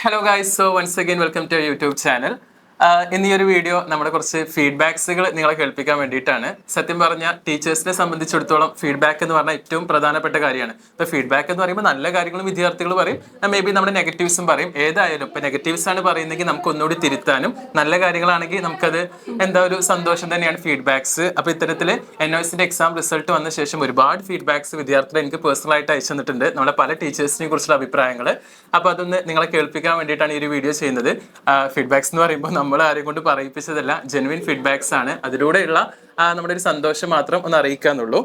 hello guys so once again welcome to YouTube channel ഇന്ന് ഈ ഒരു വീഡിയോ നമ്മുടെ കുറച്ച് ഫീഡ്ബാക്സുകൾ നിങ്ങളെ കേൾപ്പിക്കാൻ വേണ്ടിയിട്ടാണ്. സത്യം പറഞ്ഞ ടീച്ചേഴ്സിനെ സംബന്ധിച്ചിടത്തോളം ഫീഡ്ബാക്ക് എന്ന് പറഞ്ഞാൽ ഏറ്റവും പ്രധാനപ്പെട്ട കാര്യമാണ്. ഇപ്പോൾ ഫീഡ്ബാക്ക് എന്ന് പറയുമ്പോൾ നല്ല കാര്യങ്ങളും വിദ്യാർത്ഥികൾ പറയും. മേ ബി നമ്മുടെ നെഗറ്റീവ്സും പറയും. ഏതായാലും ഇപ്പോൾ നെഗറ്റീവ്സ് ആണ് പറയുന്നെങ്കിൽ നമുക്ക് ഒന്നുകൂടി തിരുത്താനും നല്ല കാര്യങ്ങളാണെങ്കിൽ നമുക്കത് എന്താ ഒരു സന്തോഷം തന്നെയാണ് ഫീഡ്ബാക്സ് അപ്പോൾ ഇത്തരത്തിൽ എൻ ഒ എസിന്റെ എക്സാം റിസൾട്ട് വന്ന ശേഷം ഒരുപാട് ഫീഡ്ബാക്സ് വിദ്യാർത്ഥികൾ എനിക്ക് പേഴ്സണലായിട്ട് അയച്ചു തന്നിട്ടുണ്ട്. നമ്മുടെ പല ടീച്ചേഴ്സിനെ കുറിച്ചുള്ള അഭിപ്രായങ്ങൾ അപ്പോൾ അതൊന്ന് നിങ്ങളെ കേൾപ്പിക്കാൻ വേണ്ടിയിട്ടാണ് ഈ ഒരു വീഡിയോ ചെയ്യുന്നത്. ഫീഡ്ബാക്സ് എന്ന് പറയുമ്പോൾ നമ്മൾ ആരെയും കൊണ്ട് പറയിപ്പിച്ചതല്ല ജെനുവിൻ ഫീഡ്ബാക്സ് ആണ്. അതിലൂടെയുള്ള നമ്മുടെ ഒരു സന്തോഷം മാത്രം ഒന്ന് അറിയിക്കാന്നുള്ളൂ.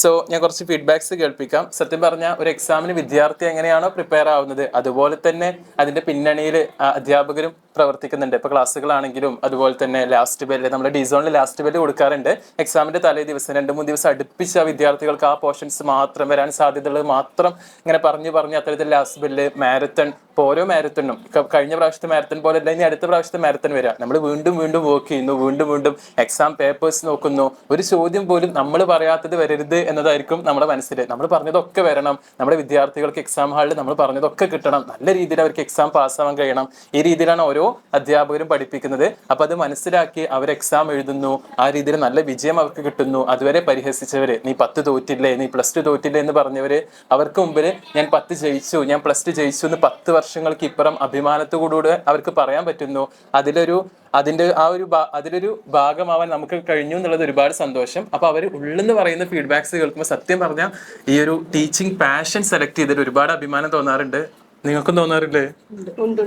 സോ ഞാൻ കുറച്ച് ഫീഡ്ബാക്സ് കേൾപ്പിക്കാം. സത്യം പറഞ്ഞാൽ ഒരു എക്സാമിന് വിദ്യാർത്ഥി എങ്ങനെയാണോ പ്രിപ്പയർ ആവുന്നത് അതുപോലെ തന്നെ അതിന്റെ പിന്നണിയിൽ അധ്യാപകരും പ്രവർത്തിക്കുന്നുണ്ട്. ഇപ്പൊ ക്ലാസ്സുകളാണെങ്കിലും അതുപോലെ തന്നെ ലാസ്റ്റ് ബെല്ല് നമ്മൾ ഡിസോണിൽ ലാസ്റ്റ് ബെല്ല് കൊടുക്കാറുണ്ട്. എക്സാമിന്റെ തലേ ദിവസം രണ്ട് മൂന്ന് ദിവസം അടുപ്പിച്ച് ആ വിദ്യാർത്ഥികൾക്ക് ആ പോർഷൻസ് മാത്രം വരാൻ സാധ്യതയുള്ളത് മാത്രം ഇങ്ങനെ പറഞ്ഞു പറഞ്ഞ് അത്തരത്തിൽ ലാസ്റ്റ് ബെല്ല് മാരത്തൺ ഓരോ മാരത്തണും കഴിഞ്ഞ പ്രാവശ്യത്തെ മാരത്തൺ പോലെ അല്ല ഇനി അടുത്ത പ്രാവശ്യത്തെ മാരത്തൺ വരിക നമ്മൾ വീണ്ടും വീണ്ടും വർക്ക് ചെയ്യുന്നു വീണ്ടും വീണ്ടും എക്സാം പേപ്പേഴ്സ് നോക്കുന്നു ഒരു ചോദ്യം പോലും നമ്മൾ പറയാത്തത് വരരുത് എന്നതായിരിക്കും നമ്മുടെ മനസ്സിൽ നമ്മൾ പറഞ്ഞതൊക്കെ വരണം. നമ്മുടെ വിദ്യാർത്ഥികൾക്ക് എക്സാം ഹാളിൽ നമ്മൾ പറഞ്ഞതൊക്കെ കിട്ടണം. നല്ല രീതിയിൽ അവർക്ക് എക്സാം പാസ്സാവാൻ കഴിയണം. ഈ രീതിയിലാണ് ഓരോ അധ്യാപകരും പഠിപ്പിക്കുന്നത്. അപ്പൊ അത് മനസ്സിലാക്കി അവർ എക്സാം എഴുതുന്നു. ആ രീതിയിൽ നല്ല വിജയം അവർക്ക് കിട്ടുന്നു. അതുവരെ പരിഹസിച്ചവര് നീ പത്ത് തോറ്റില്ലേ? നീ പ്ലസ് ടു തോറ്റില്ലേ? എന്ന് പറഞ്ഞവര് അവർക്ക് മുമ്പിൽ ഞാൻ പത്ത് ജയിച്ചു. ഞാൻ പ്ലസ് ടു ജയിച്ചു എന്ന് പത്ത് വർഷങ്ങൾക്ക് ഇപ്പുറം അഭിമാനത്തോടുകൂടെ അവർക്ക് പറയാൻ പറ്റുന്നു. അതിലൊരു അതിന്റെ ആ ഒരു അതിലൊരു ഭാഗമാവാൻ നമുക്ക് കഴിഞ്ഞു എന്നുള്ളത് ഒരുപാട് സന്തോഷം. അപ്പൊ അവർ ഉള്ളെന്ന് പറയുന്ന ഫീഡ്ബാക്സ് കേൾക്കുമ്പോൾ സത്യം പറഞ്ഞാൽ ഈ ഒരു ടീച്ചിങ് പാഷൻ സെലക്ട് ചെയ്തിട്ട് ഒരുപാട് അഭിമാനം തോന്നാറുണ്ട്. നിങ്ങൾക്കും തോന്നാറില്ലേ?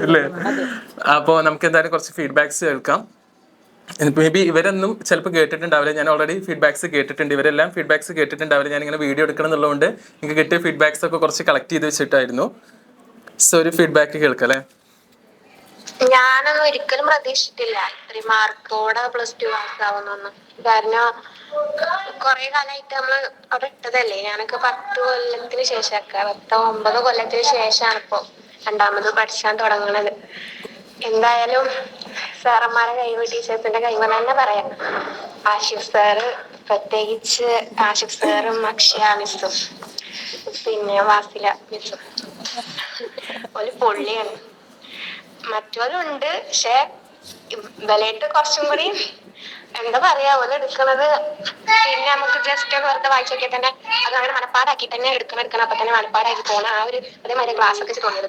അല്ലേ? അപ്പോ നമുക്ക് എന്തായാലും കുറച്ച് ഫീഡ്ബാക്സ് കേൾക്കാം. മേ ബി ഇവരൊന്നും ചിലപ്പോൾ കേട്ടിട്ടുണ്ടാവില്ല. ഞാൻ ഓൾറെഡി ഫീഡ്ബാക്സ് കേട്ടിട്ടുണ്ട്. ഇവരെല്ലാം ഫീഡ്ബാക്സ് കേട്ടിട്ടുണ്ടാവില്ല. ഞാൻ ഇങ്ങനെ വീഡിയോ എടുക്കണം എന്നുള്ളതുകൊണ്ട് എനിക്ക് കിട്ടിയ ഫീഡ്ബാക്സ് ഒക്കെ കുറച്ച് കളക്ട് ചെയ്ത് വെച്ചിട്ടായിരുന്നു. സോ ഒരു ഫീഡ്ബാക്ക് കേൾക്കാം അല്ലേ? ഞാനൊന്നും ഒരിക്കലും പ്രതീക്ഷിച്ചിട്ടില്ല. ഇത്രയും മാർക്കോടെ പ്ലസ് ടു പാസ്സാവുന്നൊന്നും കാരണം കൊറേ കാലമായിട്ട് നമ്മൾ അവിടെ ഇട്ടതല്ലേ? ഞാനൊക്കെ പത്ത് കൊല്ലത്തിന് ശേഷമൊക്കെ പത്തോ ഒമ്പതോ കൊല്ലത്തിന് ശേഷമാണ് ഇപ്പൊ രണ്ടാമത് പഠിച്ചാൻ തുടങ്ങണത്. എന്തായാലും സാറന്മാരെ കഴിവ് ടീച്ചേഴ്സിന്റെ കഴിവ് തന്നെ പറയാം. ആഷിഫ് സാറ് പ്രത്യേകിച്ച് ആഷിഫ് സാറും അക്ഷയ മിസ്സും. പിന്നെ വാസില മിസ്സും. ഒരു പൊള്ളിയാണ്. മറ്റോരുണ്ട് പക്ഷെ വിലയിട്ട് കുറച്ചും കൂടി എന്താ പറയാ ഓല എടുക്കണത് പിന്നെ നമുക്ക് ജസ്റ്റ് ഒന്ന് വെറുതെ വായിച്ചൊക്കെ തന്നെ അത് അങ്ങനെ മനപ്പാടാക്കി തന്നെ എടുക്കണം എടുക്കണം. അപ്പൊ തന്നെ മനപ്പാടാക്കി പോണ ആ ഒരു അതേമാതിരി ക്ലാസ് ഒക്കെ തോന്നി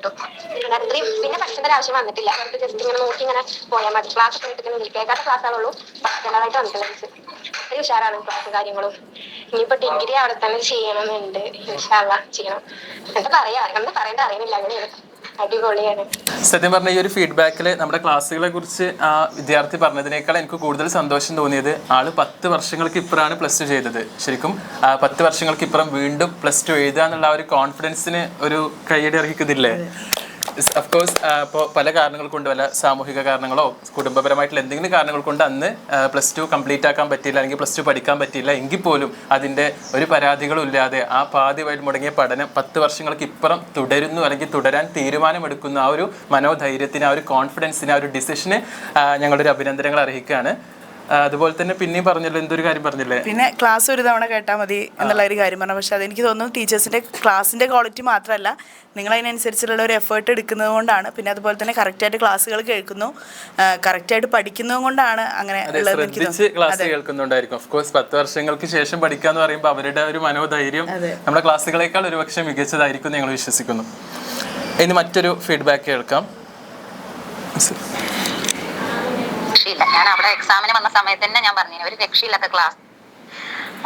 പിന്നെ അത്രയും പിന്നെ പഠിക്കേണ്ട ആവശ്യം വന്നിട്ടില്ല. അവർക്ക് ജസ്റ്റ് ഇങ്ങനെ നോക്കി ഇങ്ങനെ പോയാൽ മതി. ക്ലാസ് ഒക്കെ എടുക്കുന്ന കേൾക്കാത്ത ക്ലാസ് ആണുള്ളൂ. പഠിക്കേണ്ടതായിട്ട് വന്നിട്ടുള്ളത്. അത്രയും ഉഷാറാണ് ക്ലാസ് കാര്യങ്ങളും. ഇനിയിപ്പോ ഡിഗ്രി അവിടെ തന്നെ ചെയ്യണമെന്നുണ്ട് ഇൻഷാല്ല ചെയ്യണം. എന്താ പറയാ? എന്താ പറയേണ്ട അറിയുന്നില്ല അങ്ങനെയാണ്. സത്യം പറഞ്ഞ ഈ ഒരു ഫീഡ്ബാക്കിൽ നമ്മുടെ ക്ലാസ്സുകളെ കുറിച്ച് ആ വിദ്യാർത്ഥി പറഞ്ഞതിനേക്കാൾ എനിക്ക് കൂടുതൽ സന്തോഷം തോന്നിയത് ആൾ പത്ത് വർഷങ്ങൾക്ക് ഇപ്പുറമാണ് പ്ലസ് ടു ചെയ്തത്. ശരിക്കും പത്ത് വർഷങ്ങൾക്ക് ഇപ്പുറം വീണ്ടും പ്ലസ് ടു എഴുതുക എന്നുള്ള ഒരു കോൺഫിഡൻസിന് ഒരു കൈയടി അഫ്കോഴ്സ് ഇപ്പോൾ പല കാരണങ്ങൾ കൊണ്ട് പല സാമൂഹിക കാരണങ്ങളോ കുടുംബപരമായിട്ടുള്ള എന്തെങ്കിലും കാരണങ്ങൾ കൊണ്ട് അന്ന് പ്ലസ് ടു കംപ്ലീറ്റ് ആക്കാൻ പറ്റിയില്ല അല്ലെങ്കിൽ പ്ലസ് ടു പഠിക്കാൻ പറ്റിയില്ല എങ്കിൽ പോലും അതിന്റെ ഒരു പരാതികളും ഇല്ലാതെ ആ പാതിവഴി മുടങ്ങിയ പഠനം പത്ത് വർഷങ്ങൾക്ക് ഇപ്പുറം തുടരുന്നു അല്ലെങ്കിൽ തുടരാൻ തീരുമാനമെടുക്കുന്ന ആ ഒരു മനോധൈര്യത്തിന് ആ ഒരു കോൺഫിഡൻസിന് ആ ഒരു ഡിസിഷന് ഞങ്ങളുടെ ഒരു അഭിനന്ദനങ്ങൾ അർഹിക്കുകയാണ്. അതുപോലെ തന്നെ പിന്നെയും പറഞ്ഞല്ലോ എന്തൊരു കാര്യം പറഞ്ഞില്ലേ? പിന്നെ ക്ലാസ് ഒരു തവണ കേട്ടാൽ മതി എന്നുള്ള ഒരു കാര്യം പറഞ്ഞു. പക്ഷെ അതെനിക്ക് തോന്നുന്നു ടീച്ചേഴ്സിന്റെ ക്ലാസിന്റെ ക്വാളിറ്റി മാത്രമല്ല നിങ്ങൾ അതിനനുസരിച്ചുള്ള ഒരു എഫേർട്ട് എടുക്കുന്നത് കൊണ്ടാണ്. പിന്നെ അതുപോലെ തന്നെ കറക്റ്റായിട്ട് ക്ലാസ്സുകൾ കേൾക്കുന്നു കറക്റ്റായിട്ട് പഠിക്കുന്നത് കൊണ്ടാണ് അങ്ങനെ ക്ലാസ് കേൾക്കുന്നുണ്ടായിരിക്കും. ഓഫ് കോഴ്സ് പത്ത് വർഷങ്ങൾക്ക് ശേഷം പഠിക്കുക എന്ന് പറയുമ്പോൾ അവരുടെ ഒരു മനോധൈര്യം നമ്മുടെ ക്ലാസ്സുകളേക്കാൾ ഒരുപക്ഷെ മികച്ചതായിരിക്കും ഞങ്ങൾ വിശ്വസിക്കുന്നു. ഇനി മറ്റൊരു ഫീഡ്ബാക്ക് കേൾക്കാം. രക്ഷയില്ല. ഞാൻ അവിടെ എക്സാമിന് വന്ന സമയത്ത് തന്നെ ഞാൻ പറഞ്ഞു ഒരു രക്ഷയില്ലാത്ത ക്ലാസ്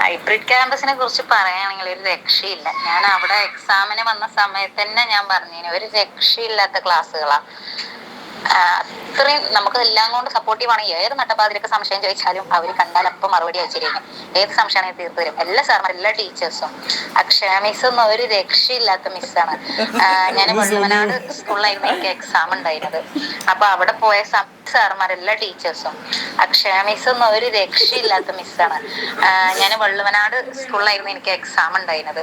ഹൈബ്രിഡ് ക്യാമ്പസിനെ കുറിച്ച് പറയുകയാണെങ്കിൽ ഒരു രക്ഷയില്ല. ഞാൻ അവിടെ എക്സാമിന് വന്ന സമയത്ത് തന്നെ ഞാൻ പറഞ്ഞു ഒരു രക്ഷയില്ലാത്ത ക്ലാസ്സുകളാ അത്രയും നമുക്ക് എല്ലാം കൊണ്ട് സപ്പോർട്ടീവ് ആണ് ഏത് നട്ടപ്പാതിരൊക്കെ സംശയം ചോദിച്ചാലും അവർ കണ്ടാൽ അപ്പം മറുപടി അയച്ചിരിക്കും. ഏത് സംശയമാണെങ്കിൽ തീർത്തു തരും എല്ലാ സാറിനും എല്ലാ ടീച്ചേഴ്സും അക്ഷയ മിസ് ഒന്നും ഒരു രക്ഷയില്ലാത്ത മിസ്സാണ് ഞാൻ മുഴുവനാട് സ്കൂളിലായിരുന്നു എനിക്ക് എക്സാം ഉണ്ടായിരുന്നത്. അപ്പൊ അവിടെ പോയ സാർമാർ എല്ലാ ടീച്ചേഴ്സും. അക്ഷയ മിസ് ഒന്നും ഒരു രക്ഷയില്ലാത്ത മിസ്സാണ്. ഞാൻ വള്ളുവനാട് സ്കൂളിലായിരുന്നു എനിക്ക് എക്സാം ഉണ്ടായിരുന്നത്.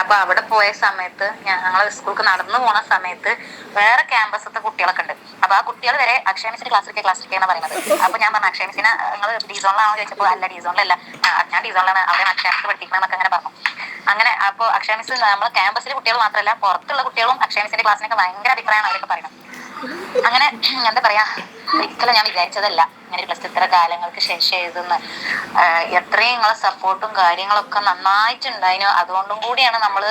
അപ്പൊ അവിടെ പോയ സമയത്ത് ഞങ്ങൾ സ്കൂൾക്ക് നടന്നു പോണ സമയത്ത് വേറെ ക്യാമ്പസത്തെ കുട്ടികളൊക്കെ ഉണ്ട്. അപ്പൊ ആ കുട്ടികൾ വരെ അക്ഷയ മിസ്സിന്റെ ക്ലാസ്സിലേക്ക് ക്ലാസ്സിലേക്കാണ് പറയുന്നത്. അപ്പൊ ഞാൻ പറഞ്ഞു അക്ഷയ മിസിനെ നിങ്ങൾ ഡീസോണിലാണോ ചോദിച്ചപ്പോ അല്ല ഡീസോണിലല്ല ഞാൻ ഡീസോണിലാണ് അവിടെ അക്ഷയ മിസ് പഠിക്കണമെന്നൊക്കെ അങ്ങനെ പറഞ്ഞു. അങ്ങനെ അപ്പോൾ അക്ഷയ മിസ് നമ്മൾ ക്യാമ്പസിലെ കുട്ടികൾ മാത്രമല്ല പുറത്തുള്ള കുട്ടികളും അക്ഷയ മിസിന്റെ ക്ലാസ്സിനൊക്കെ ഭയങ്കര അഭിപ്രായമാണ് അവരൊക്കെ പറയുന്നത്. അങ്ങനെ എന്താ പറയാ ഒരിക്കലും ഞാൻ വിചാരിച്ചതല്ല. ഇങ്ങനെ പ്ലസ് ഇത്ര കാലങ്ങൾക്ക് ശേഷം എഴുതുന്ന എത്രയും നിങ്ങളെ സപ്പോർട്ടും കാര്യങ്ങളൊക്കെ നന്നായിട്ടുണ്ടായിരുന്നു അതുകൊണ്ടും കൂടിയാണ് നമ്മൾ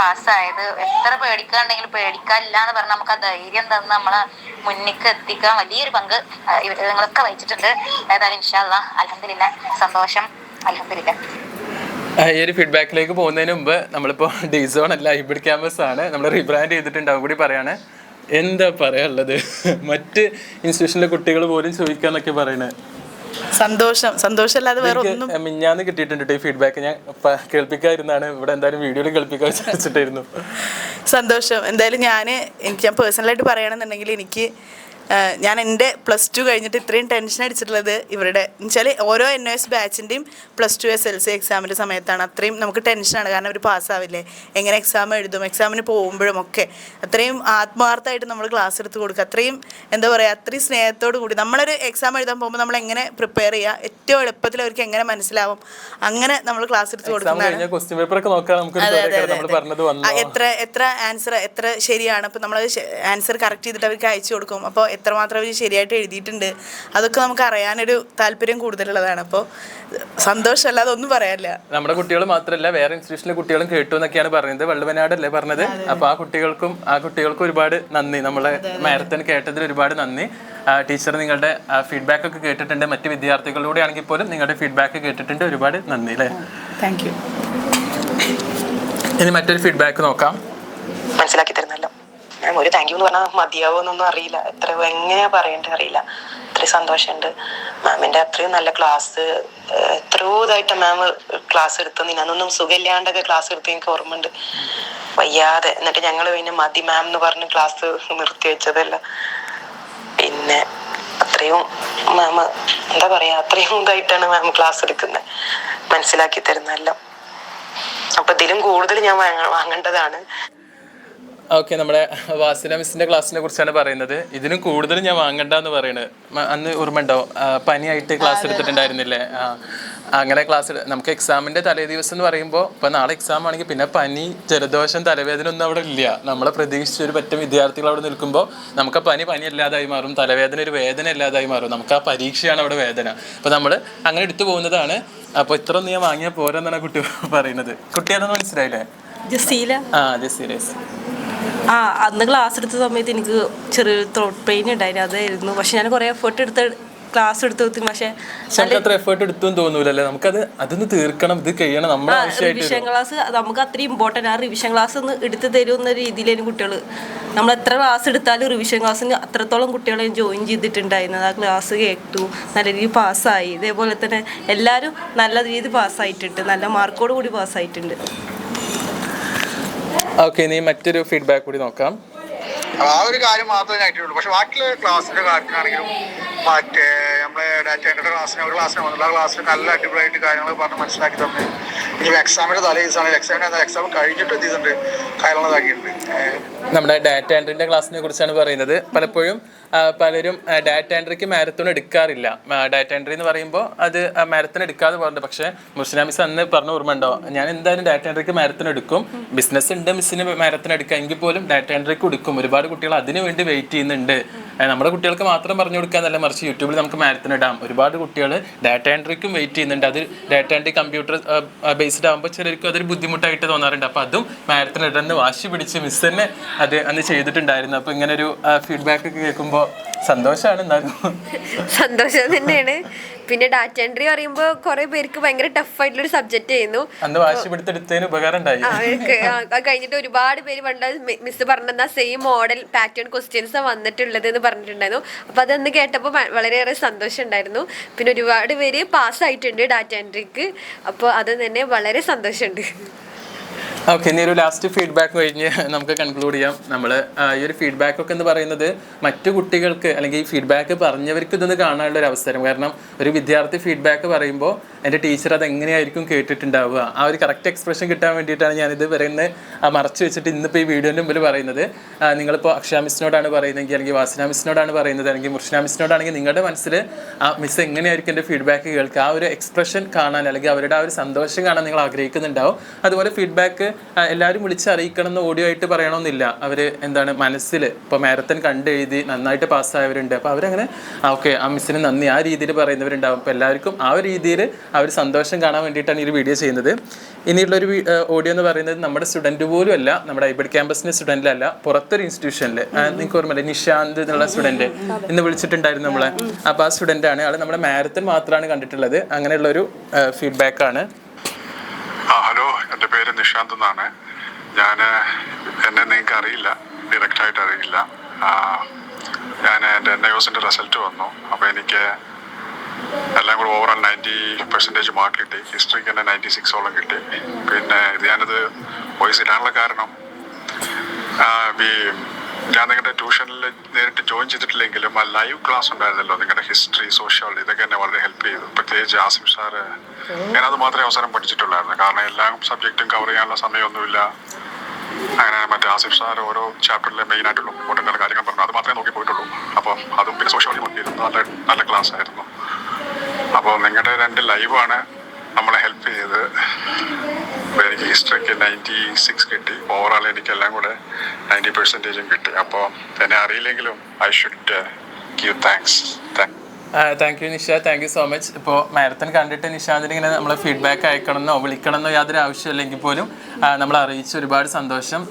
പാസ്സായത്. എത്ര പേടിക്കാണ്ടെങ്കിലും പേടിക്കാനില്ല എന്ന് പറഞ്ഞാൽ നമുക്ക് ആ ധൈര്യം തന്ന് നമ്മളെ മുന്നിക്ക് എത്തിക്കാൻ വലിയൊരു പങ്ക് നിങ്ങളൊക്കെ വഹിച്ചിട്ടുണ്ട്. ഏതായാലും ഇൻഷാല്ല അലഹമില്ല സന്തോഷം. അലഹമില്ല ഈ ഒരു ഫീഡ്ബാക്കിലേക്ക് പോകുന്നതിന് മുമ്പ് നമ്മളിപ്പോൾ ഡിസോൺ അല്ല ഹൈബ്രിഡ് ക്യാമ്പസ് ആണ്. നമ്മൾ റീബ്രാൻഡ് ചെയ്തിട്ടുണ്ട് അതും കൂടി പറയാണ്. എന്താ പറയാനുള്ളത്? മറ്റ് ഇൻസ്റ്റിറ്റ്യൂഷനിലെ കുട്ടികൾ പോലും ചോദിക്കാന്നൊക്കെ പറയണത് സന്തോഷം. സന്തോഷമല്ലാതെ വേറെ ഒന്നും മിഞ്ഞാന്ന് കിട്ടിയിട്ടുണ്ട് ഈ ഫീഡ്ബാക്ക് ഞാൻ കേൾപ്പിക്കാതിരുന്നാണ്. ഇവിടെ എന്തായാലും വീഡിയോയിൽ കേൾപ്പിക്കാൻ വിചാരിച്ചിട്ടായിരുന്നു. സന്തോഷം. എന്തായാലും ഞാൻ എനിക്ക് ഞാൻ പേഴ്സണലായിട്ട് പറയുകയാണെന്നുണ്ടെങ്കിൽ എനിക്ക് ഞാൻ എന്റെ പ്ലസ് ടു കഴിഞ്ഞിട്ട് ഇത്രയും ടെൻഷൻ അടിച്ചിട്ടുള്ളത് ഇവരുടെ എന്നുവെച്ചാൽ ഓരോ N S ബാച്ചിന്റെയും plus two S L C എക്സാമിന്റെ സമയത്താണ്. അത്രയും നമുക്ക് ടെൻഷനാണ് കാരണം അവർ പാസ്സാവില്ലേ എങ്ങനെ എക്സാം എഴുതും? എക്സാമിന് പോകുമ്പോഴും ഒക്കെ. അത്രയും ആത്മാർത്ഥമായിട്ട് നമ്മൾ ക്ലാസ് എടുത്ത് കൊടുക്കുക. അത്രയും എന്താ പറയുക അത്രയും സ്നേഹത്തോടു കൂടി. നമ്മളൊരു എക്സാം എഴുതാൻ പോകുമ്പോൾ നമ്മൾ എങ്ങനെ പ്രിപ്പയർ ചെയ്യുക ഏറ്റവും എളുപ്പത്തിൽ അവർക്ക് എങ്ങനെ മനസ്സിലാവും? അങ്ങനെ നമ്മൾ ക്ലാസ് എടുത്ത് കൊടുക്കുന്നതാണ്. എത്ര എത്ര ആൻസർ എത്ര ശരിയാണ്? അപ്പോൾ നമ്മൾ ആൻസർ കറക്റ്റ് ചെയ്തിട്ട് അവർക്ക് അയച്ചു കൊടുക്കും. അപ്പോൾ എത്രമാത്രം അവർ ശരിയായിട്ട് എഴുതിയിട്ടുണ്ട് അതൊക്കെ നമുക്ക് അറിയാനൊരു താല്പര്യം കൂടുതലുള്ളതാണ്. അപ്പോൾ സന്തോഷമല്ലാതെ ഒന്നും പറയാനില്ല. നമ്മുടെ കുട്ടികൾ മാത്രമല്ല വേറെ ഇൻസ്റ്റിറ്റ്യൂഷനിലെ കുട്ടികളും കേട്ടു എന്നൊക്കെയാണ് പറയുന്നത്. വള്ളുവനാടല്ലേ പറഞ്ഞത്? അപ്പോൾ ആ കുട്ടികൾക്കും ആ കുട്ടികൾക്കും ഒരുപാട് നന്ദി. നമ്മളെ മാരത്തൻ കേട്ടതിൽ ഒരുപാട് നന്ദി. ടീച്ചർ നിങ്ങളുടെ ഫീഡ്ബാക്ക് ഒക്കെ കേട്ടിട്ടുണ്ട്. മറ്റ് വിദ്യാർത്ഥികളിലൂടെ ആണെങ്കിൽ പോലും നിങ്ങളുടെ ഫീഡ്ബാക്ക് കേട്ടിട്ടുണ്ട്. ഒരുപാട് നന്ദി അല്ലേ? താങ്ക് യു ഇനി മറ്റൊരു ഫീഡ്ബാക്ക് നോക്കാം. മനസ്സിലാക്കി മാം ഒരു താങ്ക് യു എന്ന് പറഞ്ഞാൽ മതിയാവുമെന്നൊന്നും അറിയില്ല. എത്ര എങ്ങനെയാ പറയേണ്ടത് അറിയില്ല. അത്രയും സന്തോഷമുണ്ട്. മാമിന്റെ അത്രയും നല്ല ക്ലാസ് എത്രയോ ഇതായിട്ട് മാം ക്ലാസ് എടുത്തു അന്നൊന്നും സുഖമില്ലാണ്ടൊക്കെ ക്ലാസ് എടുത്ത് എനിക്ക് ഓർമ്മയുണ്ട്. വയ്യാതെ. എന്നിട്ട് ഞങ്ങൾ പിന്നെ മതി മാം എന്ന് പറഞ്ഞ് ക്ലാസ് നിർത്തി വെച്ചതല്ല. പിന്നെ അത്രയും മാം എന്താ പറയാ അത്രയും ഇതായിട്ടാണ് മാം ക്ലാസ് എടുക്കുന്നത് മനസ്സിലാക്കി തരുന്നല്ലോ അപ്പൊ ഇതിലും കൂടുതൽ ഞാൻ വാങ്ങ വാങ്ങേണ്ടതാണ്. ഓക്കെ നമ്മുടെ വാസന മിസ്സിന്റെ ക്ലാസ്സിനെ കുറിച്ചാണ് പറയുന്നത്. ഇതിനും കൂടുതൽ ഞാൻ വാങ്ങണ്ട എന്ന് പറയുന്നത് അന്ന് ഓർമ്മ ഉണ്ടോ? പനിയായിട്ട് ക്ലാസ് എടുത്തിട്ടുണ്ടായിരുന്നില്ലേ? ആ, അങ്ങനെ ക്ലാസ് നമുക്ക് എക്സാമിന്റെ തലേ ദിവസം എന്ന് പറയുമ്പോൾ ഇപ്പൊ നാളെ എക്സാം ആണെങ്കിൽ പിന്നെ പനി ജലദോഷം തലവേദന ഒന്നും അവിടെ ഇല്ല. നമ്മളെ പ്രതീക്ഷിച്ച ഒരു പറ്റം വിദ്യാർത്ഥികൾ അവിടെ നിൽക്കുമ്പോൾ നമുക്ക് ആ പനി പനി അല്ലാതായി മാറും തലവേദന ഒരു വേദന അല്ലാതായി മാറും. നമുക്ക് ആ പരീക്ഷയാണ് അവിടെ വേദന. അപ്പോൾ നമ്മൾ അങ്ങനെ എടുത്തു പോകുന്നതാണ്. അപ്പോൾ ഇത്ര ഒന്നും ഞാൻ വാങ്ങിയാൽ പോരെന്നാണ് കുട്ടി പറയുന്നത്. കുട്ടിയാണെന്ന് അതൊന്നും മനസ്സിലായില്ലേ? ജസീല. ആ ജസീല. ആ അന്ന് ക്ലാസ് എടുത്ത സമയത്ത് എനിക്ക് ചെറിയൊരു ത്രോട്ട് പെയിൻ ഉണ്ടായിരുന്നു അതായിരുന്നു. പക്ഷെ ഞാൻ കുറേ എഫേർട്ട് എടുത്ത് ക്ലാസ് എടുത്ത് കൊടുത്തു പക്ഷെ പക്ഷെ നമുക്ക് അത്ര എഫേർട്ട് എടുത്തു തോന്നൂലല്ലേ? നമുക്കത് അതൊന്ന് തീർക്കണം ഇത് കഴിയണം ആവശ്യമായിട്ട് റിവിഷൻ ക്ലാസ് നമുക്ക് അത്രയും ഇമ്പോർട്ടന്റ് ആ റിവിഷൻ ക്ലാസ് ഒന്ന് എടുത്തു തരുമെന്ന രീതിയിലായിരുന്നു കുട്ടികൾ നമ്മൾ എത്ര ക്ലാസ് എടുത്താലും റിവിഷൻ ക്ലാസ്സിന് അത്രത്തോളം കുട്ടികളെ ജോയിൻ ചെയ്തിട്ടുണ്ടായിരുന്നത് ആ ക്ലാസ് കേട്ടു നല്ല രീതിയിൽ പാസ്സായി ഇതേപോലെ തന്നെ എല്ലാവരും നല്ല രീതിയിൽ പാസ്സായിട്ടുണ്ട് നല്ല മാർക്കോട് കൂടി പാസ്സായിട്ടുണ്ട് ഓക്കെ ഇനി മറ്റൊരു ഫീഡ്ബാക്ക് കൂടി നോക്കാം. ആ ഒരു കാര്യം മാത്രമേ നെഗറ്റീവ് ഉള്ളൂ പക്ഷെ ബാക്കിയുള്ള ക്ലാസ്സിന്റെ കാര്യത്തിനാണെങ്കിലും മറ്റേ നമ്മളെ ഡാറ്റ എൻട്രി ക്ലാസ്സിന് ഒരു ക്ലാസ്സിന് വന്നില്ല ആ ക്ലാസ്സിൽ നല്ല അടിപൊളിയായിട്ട് കാര്യങ്ങൾ പറഞ്ഞ് മനസ്സിലാക്കി തന്നെ. ഇനി എക്സാമിന്റെ തലേ ദിവസമാണ്. എക്സാമിന് എക്സാം കഴിഞ്ഞിട്ട് എന്ത് ചെയ്തിട്ടുണ്ട്? കാര്യങ്ങളൊക്കെ നമ്മുടെ ഡാറ്റ എൻട്രിന്റെ ക്ലാസ്സിനെ കുറിച്ചാണ് പറയുന്നത്. പലപ്പോഴും പലരും ഡാറ്റ എൻട്രിക്ക് മാരത്തോൺ എടുക്കാറില്ല. ഡാറ്റ എൻട്രി എന്ന് പറയുമ്പോൾ അത് മാരത്തോൺ എടുക്കാതെ പോകുന്നുണ്ട് പക്ഷേ മുസ്ലിം മിസ് അന്ന് പറഞ്ഞ ഓർമ്മ ഉണ്ടോ? ഞാൻ എന്തായാലും ഡാറ്റ എൻട്രിക്ക് മാരത്തോൺ എടുക്കും. ബിസിനസ് ഉണ്ട് മിസ്സിന് മാരത്തോൺ എടുക്കാം എങ്കിൽ പോലും ഡാറ്റ എൻട്രിക്ക് കൊടുക്കും ഒരുപാട് കുട്ടികൾ അതിനു വേണ്ടി വെയിറ്റ് ചെയ്യുന്നുണ്ട്. നമ്മുടെ കുട്ടികൾക്ക് മാത്രം പറഞ്ഞു കൊടുക്കാന്നല്ല മറിച്ച് യൂട്യൂബിൽ നമുക്ക് മാരത്തോൺ ഇടാം. ഒരുപാട് കുട്ടികൾ ഡാറ്റ എൻട്രിക്കും വെയിറ്റ് ചെയ്യുന്നുണ്ട്. അത് ഡാറ്റ എൻട്രി കമ്പ്യൂട്ടർ ബേസ്ഡ് ആകുമ്പോൾ ചിലർക്ക് അതൊരു ബുദ്ധിമുട്ടായിട്ട് തോന്നാറുണ്ട്. അപ്പോൾ അതും മാരത്തോൺ ഇടാൻ വാശി പിടിച്ച് മിസ് തന്നെ അത് അന്ന് ചെയ്തിട്ടുണ്ടായിരുന്നു. അപ്പോൾ ഇങ്ങനെ ഒരു ഫീഡ്ബാക്ക് ഒക്കെ കേൾക്കുമ്പോൾ സന്തോഷമാണ് എന്നാലും. സന്തോഷം തന്നെയാണ്. പിന്നെ ഡാറ്റ എൻട്രി പറയുമ്പോൾ കുറെ പേർക്ക് ഭയങ്കര ടഫ് ആയിട്ടുള്ള ഒരു സബ്ജക്റ്റ് ആയിരുന്നു. അന്ന് വാശി ഉപകാരം ഉണ്ടായി കഴിഞ്ഞിട്ട് ഒരുപാട് പേര് പണ്ട് മിസ് പറഞ്ഞ സെയിം മോഡൽ പാറ്റേൺ ക്വസ്റ്റ്യൻസ് വന്നിട്ടുള്ളത് എന്ന് പറഞ്ഞിട്ടുണ്ടായിരുന്നു. അപ്പൊ അതൊന്ന് കേട്ടപ്പോൾ വളരെയേറെ സന്തോഷം ഉണ്ടായിരുന്നു. പിന്നെ ഒരുപാട് പേര് പാസ് ആയിട്ടുണ്ട് ഡാറ്റ എൻട്രിക്ക് അപ്പോൾ അത് തന്നെ വളരെ സന്തോഷമുണ്ട്. ഓക്കെ ഇനി ഒരു ലാസ്റ്റ് ഫീഡ്ബാക്ക് കഴിഞ്ഞ് നമുക്ക് കൺക്ലൂഡ് ചെയ്യാം. നമ്മൾ ഈ ഒരു ഫീഡ്ബാക്ക് ഒക്കെ എന്ന് പറയുന്നത് മറ്റു കുട്ടികൾക്ക് അല്ലെങ്കിൽ ഈ ഫീഡ്ബാക്ക് പറഞ്ഞവർക്ക് ഇതൊന്ന് കാണാനുള്ള ഒരു അവസരം. കാരണം ഒരു വിദ്യാർത്ഥി ഫീഡ്ബാക്ക് പറയുമ്പോൾ എന്റെ ടീച്ചർ അത് എങ്ങനെയായിരിക്കും കേട്ടിട്ടുണ്ടാവുക? ആ ഒരു കറക്റ്റ് എക്സ്പ്രഷൻ കിട്ടാൻ വേണ്ടിയിട്ടാണ് ഞാനിത് പറയുന്നത് മറച്ചു വെച്ചിട്ട് ഇന്നിപ്പോൾ ഈ വീഡിയോന്റെ മുമ്പിൽ പറയുന്നത്. നിങ്ങളിപ്പോൾ അക്ഷയ മിസ്സിനോടാണ് പറയുന്നതെങ്കിൽ അല്ലെങ്കിൽ വാസന മിസ്സിനോടാണ് പറയുന്നത് അല്ലെങ്കിൽ മുർഷിന മിസ്സിനോടാണെങ്കിൽ നിങ്ങളുടെ മനസ്സിൽ ആ മിസ് എങ്ങനെയായിരിക്കും എന്റെ ഫീഡ്ബാക്ക് കേൾക്കുക? ആ ഒരു എക്സ്പ്രഷൻ കാണാൻ അല്ലെങ്കിൽ അവരുടെ ആ ഒരു സന്തോഷം കാണാൻ നിങ്ങൾ ആഗ്രഹിക്കുന്നുണ്ടാവും. അതുപോലെ ഫീഡ്ബാക്ക് എല്ലാവരും വിളിച്ച് അറിയിക്കണം എന്ന് ഓഡിയോ ആയിട്ട് പറയണമെന്നില്ല. അവർ എന്താണ് മനസ്സിൽ ഇപ്പോൾ മാരത്തൺ കണ്ടെഴുതി നന്നായിട്ട് പാസ്സായവരുണ്ട്. അപ്പോൾ അവരങ്ങനെ ഓക്കെ ആ മിസ്സിന് നന്ദി. ആ രീതിയിൽ പറയുന്നവരുണ്ടാവും. അപ്പോൾ എല്ലാവർക്കും ആ ഒരു രീതിയിൽ അവർ സന്തോഷം കാണാൻ വേണ്ടിയിട്ടാണ് ഈ ഒരു വീഡിയോ ചെയ്യുന്നത്. ഇനിയുള്ളൊരു ഓഡിയോ എന്ന് പറയുന്നത് നമ്മുടെ സ്റ്റുഡന്റ് പോലും അല്ല നമ്മുടെ ഐബഡ് ക്യാമ്പസിന്റെ സ്റ്റുഡന്റിലല്ല പുറത്തൊരു ഇൻസ്റ്റിറ്റ്യൂഷനിൽ നിങ്ങൾക്ക് ഓർമ്മയില്ല? നിഷാന്ത് എന്നുള്ള സ്റ്റുഡന്റ് ഇന്ന് വിളിച്ചിട്ടുണ്ടായിരുന്നു നമ്മളെ. അപ്പോൾ ആ ആണ്. ആൾ നമ്മുടെ മാരത്തൺ മാത്രമാണ് കണ്ടിട്ടുള്ളത്. അങ്ങനെയുള്ളൊരു ഫീഡ്ബാക്ക് ആണ് ആ ഹലോ എന്റെ പേര് നിഷാന്ത് എന്നാണ്. ഞാൻ എന്നെ നിങ്ങൾക്ക് അറിയില്ല. ഡയറക്റ്റായിട്ട് അറിയില്ല. ഞാൻ എന്റെ എൻ ഐ റിസൾട്ട് വന്നു. അപ്പോൾ എനിക്ക് എല്ലാം കൂടെ ഓവറോൾ നയന്റി പെർസെന്റേജ് മാർക്ക് കിട്ടി. ഹിസ്റ്ററിക്ക് തന്നെ നയന്റി സിക്സോളം കിട്ടി. പിന്നെ ഇത് ഞാനത് വോയിസ് ഇടാനുള്ള കാരണം ഞാൻ നിങ്ങളുടെ ട്യൂഷനിൽ നേരിട്ട് ജോയിൻ ചെയ്തിട്ടില്ലെങ്കിലും ആ ലൈവ് ക്ലാസ് ഉണ്ടായിരുന്നല്ലോ നിങ്ങളുടെ ഹിസ്റ്ററി സോഷ്യോളജി ഇതൊക്കെ എന്നെ വളരെ ഹെൽപ്പ് ചെയ്തു. പ്രത്യേകിച്ച് ആസിഫ് സാറ്. ഞാനത് മാത്രമേ അവസരം പഠിച്ചിട്ടുള്ളായിരുന്നു. കാരണം എല്ലാ സബ്ജക്റ്റും കവർ ചെയ്യാനുള്ള സമയമൊന്നുമില്ല. അങ്ങനെ മറ്റേ ആസിഫ് സാർ ഓരോ ചാപ്റ്ററിലെ മെയിൻ ആയിട്ടുള്ള ഇമ്പോർട്ടന്റ് കാര്യങ്ങൾ പറഞ്ഞു. അത് മാത്രമേ നോക്കി പോയിട്ടുള്ളൂ. അപ്പം അതും പിന്നെ സോഷ്യോളജി നോക്കിയിരുന്നു നല്ല നല്ല ക്ലാസ് ആയിരുന്നു. അപ്പോൾ നിങ്ങളുടെ രണ്ട് ലൈവാണ് നമ്മളെ ഹെൽപ്പ് അപ്പോൾ എനിക്ക് ഹിസ്റ്ററിക്ക് നയന്റി സിക്സ് കിട്ടി. ഓവറോൾ എനിക്ക് എല്ലാം കൂടെ നയന്റി പെർസെന്റേജും കിട്ടി. അപ്പോൾ എന്നെ അറിയില്ലെങ്കിലും I should give thanks thank thank you Nisha. Thank you so much ഇപ്പോൾ മാരത്തൺ കണ്ടിട്ട് നിഷാന്തിന് ഇങ്ങനെ നമ്മളെ ഫീഡ്ബാക്ക് അയക്കണമെന്നോ വിളിക്കണമെന്നോ യാതൊരു ആവശ്യമില്ലെങ്കിൽ പോലും നമ്മൾ അറിയിച്ച് ഒരുപാട് സന്തോഷം.